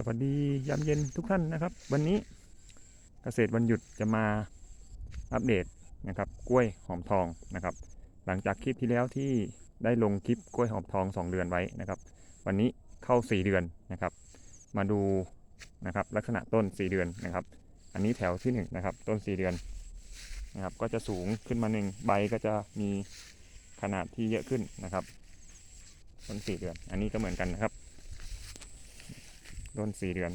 สวัสดียามเย็นทุกท่านนะครับ วันนี้เกษตรวันหยุดจะมาอัปเดตนะครับกล้วยหอมทองนะครับ หลังจากคลิปที่แล้วที่ได้ลงคลิปกล้วยหอมทอง 2 เดือนไว้นะครับ วันนี้เข้า 4 เดือนนะครับ มาดูนะครับลักษณะต้น 4 เดือนนะครับ อันนี้แถวที่1นะครับต้น 4 เดือนนะครับ ก็จะสูงขึ้นมาหนึ่งใบก็จะมีขนาดที่เยอะขึ้นนะครับต้น 4 เดือน อันนี้ก็เหมือนกันนะครับ ต้นสี่เดือน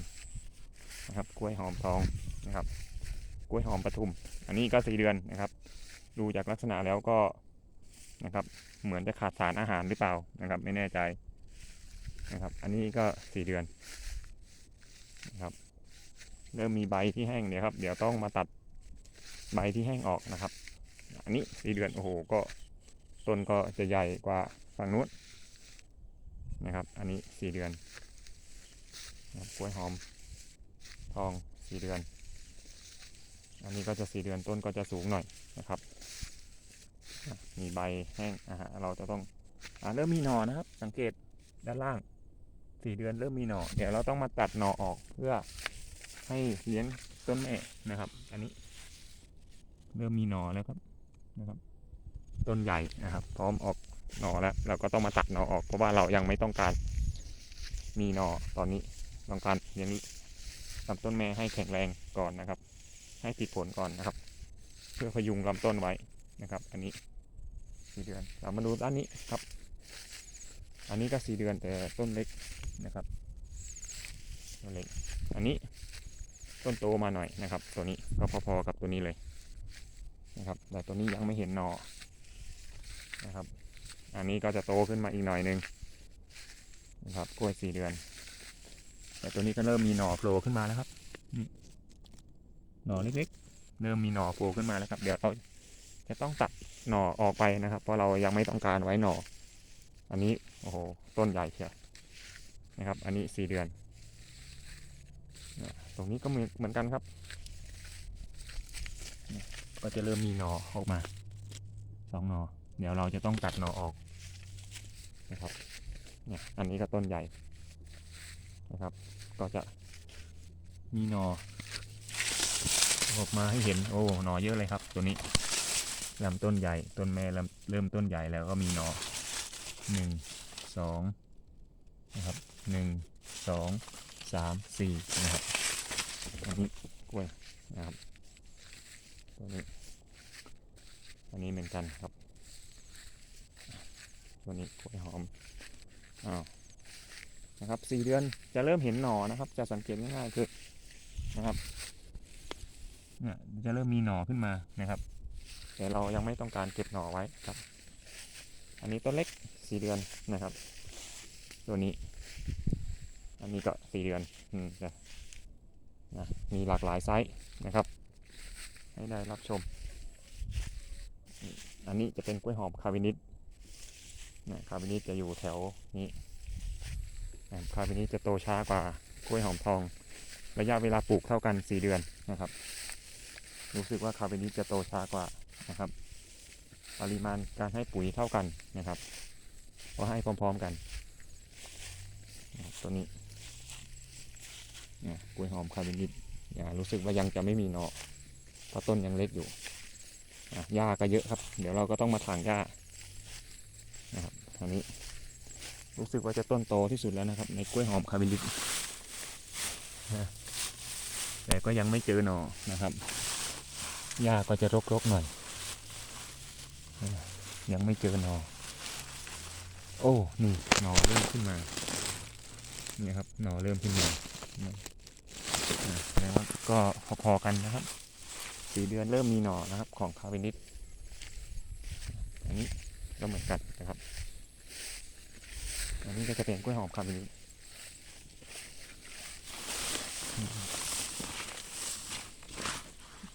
นะครับ กล้วยหอมทองนะครับ กล้วยหอมปทุม อันนี้ก็สี่เดือนนะครับ ดูจากลักษณะแล้วก็นะครับ เหมือนจะขาดสารอาหารหรือเปล่านะครับ ไม่แน่ใจนะครับ อันนี้ก็สี่เดือนนะครับเริ่มมีใบที่แห้งเนี่ยครับ เดี๋ยวต้องมาตัดใบที่แห้งออกนะครับ อันนี้สี่เดือนโอ้โหก็ต้นก็จะใหญ่กว่าฝั่งนู้นนะครับ อันนี้สี่เดือน กล้วยหอมทองสี่เดือน อันนี้ก็จะสี่เดือนต้นก็จะสูงหน่อยนะครับ มีใบแห้งอ่เราจะต้องอ่าเริ่มมีหน่อนะครับ สังเกตด้านล่างสี่เดือนเริ่มมีหน่อ เดี๋ยวเราต้องมาตัดหน่อออกเพื่อให้เลี้ยงต้นแม่นะครับ อันนี้ เริ่มมีหน่อแล้วครับนะครับ ต้นใหญ่นะครับ พร้อมออกหน่อแล้ว เราก็ต้องมาตัดหน่อออกเพราะว่าเรายังไม่ต้องการมีหน่อตอนนี้ ต้องการเลี้ยงลำต้นแม่ให้แข็งแรงก่อนนะครับ ให้ติดผลก่อนนะครับ เพื่อพยุงลำต้นไว้นะครับ อันนี้สี่เดือนเรามาดูด้านนี้ครับ อันนี้ก็สี่เดือนแต่ต้นเล็กนะครับต้นเล็กอันนี้ต้นโตมาหน่อยนะครับ ตัวนี้ก็พอๆกับตัวนี้เลยนะครับ แต่ตัวนี้ยังไม่เห็นหนอนะครับ อันนี้ก็จะโตขึ้นมาอีกหน่อยนึงนะครับกล้วยสี่เดือน แต่ตัวนี้ก็เริ่มมีหน่อโผล่ขึ้นมาแล้วครับนี่หน่อเล็กๆ เริ่มมีหน่อโผล่ขึ้นมาแล้วครับ เดี๋ยวเราจะต้องตัดหน่อออกไปนะครับ เพราะเรายังไม่ต้องการไว้หน่อ อันนี้โอ้โหต้นใหญ่เชียวนะครับ อันนี้สี่เดือน ตรงนี้ก็เหมือนกันครับ ก็จะเริ่มมีหน่อออกมาสองหน่อ เดี๋ยวเราจะต้องตัดหน่อออกนะครับ เนี่ย อันนี้ก็ต้นใหญ่นะครับ ก็จะมีหนอออกมาให้เห็นโอ้หนอเยอะเลยครับ ตัวนี้ลำต้นใหญ่ต้นแม่เริ่มเริ่มต้นใหญ่แล้วก็มีหนอหนึ่งสองนะครับหนึ่งสองสามสี่นะครับอันนี้กล้วยนะครับตัวนี้อันนี้เหมือนกันครับตัวนี้กล้วยหอมอ้าว นะครับสี่เดือนจะเริ่มเห็นหน่อนะครับ จะสังเกตง่ายๆคือนะครับเนี่ยจะเริ่มมีหน่อขึ้นมานะครับ แต่เรายังไม่ต้องการเก็บหน่อไว้ครับ อันนี้ต้นเล็กสี่เดือนนะครับ ตัวนี้ อันนี้ก็สี่เดือนอืมจะนะมีหลากหลายไซส์นะครับ ให้ได้รับชมนี่อันนี้จะเป็นกล้วยหอมคาวินิสนะคาวินิสจะอยู่แถวนี้ นะครับคาบินี้จะโตช้ากว่ากล้วยหอมทอง ระยะเวลาปลูกเท่ากัน 4 เดือนนะครับ รู้สึกว่าคาบินี้จะโตช้ากว่านะครับ ปริมาณการให้ปุ๋ยเท่ากันนะครับก็ให้พร้อมๆกันตัวนี้นี่ยกล้วยหอมคาบินิอย่ารู้สึกว่ายังจะไม่มีหนอเพราะต้นยังเล็กอยู่หญ้าก็เยอะครับ เดี๋ยวเราก็ต้องมาถางหญ้านะครับอันนี้ รู้สึกว่าจะต้นโตที่สุดแล้วนะครับ ในกล้วยหอมคาบิลิสแต่ก็ยังไม่เจอหนอนะครับหญ้าก็จะรกๆหน่อย ยังไม่เจอหนอ โอ้ นี่หนอเริ่มขึ้นมาเนี่ยครับหนอเริ่มขึ้นมาแสดงว่าก็พอๆกันนะครับสี่เดือนเริ่มมีหนอนะครับของคาบิลิสอันนี้ก็เหมือนกันนะครับ นนี้ก็จะเป็นกล้วยหอมคาบิลิ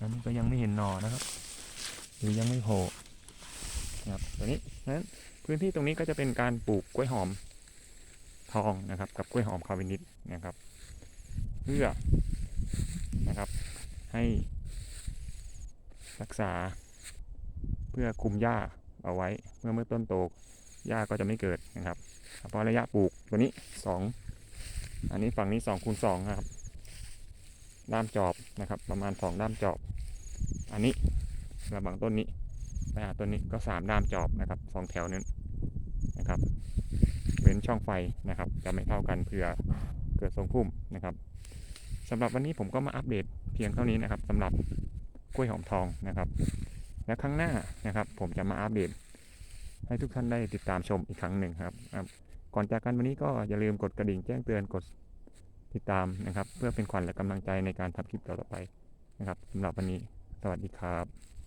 อันนี้ก็ยังไม่เห็นหนอนะครับ หรือยังไม่โผล่นะครับตัวนี้นั้นพื้นที่ตรงนี้ก็จะเป็นการปลูกกล้วยหอมทองนะครับ กับกล้วยหอมคาบินิสนะครับ เพื่อนะครับให้รักษาเพื่อคุมหญ้าเอาไว้เมื่อเมื่อต้นโต หญ้าก็จะไม่เกิดนะครับเพอระยะปลูกตัวนี้สองอันนี้ฝั่งนี้สองคูณสองครับ ด้ามจอบนะครับ ประมาณสองด้ามจอบ อันนี้ระหว่างต้นนี้ไปหาต้นนี้ก็สามด้ามจอบนะครับสองแถวนั้นนะครับเว้นช่องไฟนะครับ จะไม่เท่ากันเพื่อเกิดทรงพุ่มนะครับสำหรับวันนี้ผมก็มาอัปเดตเพียงเท่านี้นะครับสำหรับกล้วยหอมทองนะครับ และครั้งหน้านะครับ ผมจะมาอัปเดต ให้ทุกท่านได้ติดตามชมอีกครั้งหนึ่งครับ ก่อนจากกันวันนี้ก็อย่าลืมกดกระดิ่งแจ้งเตือนกดติดตามนะครับ เพื่อเป็นขวัญและกำลังใจในการทำคลิปต่อไปนะครับสำหรับวันนี้ สวัสดีครับ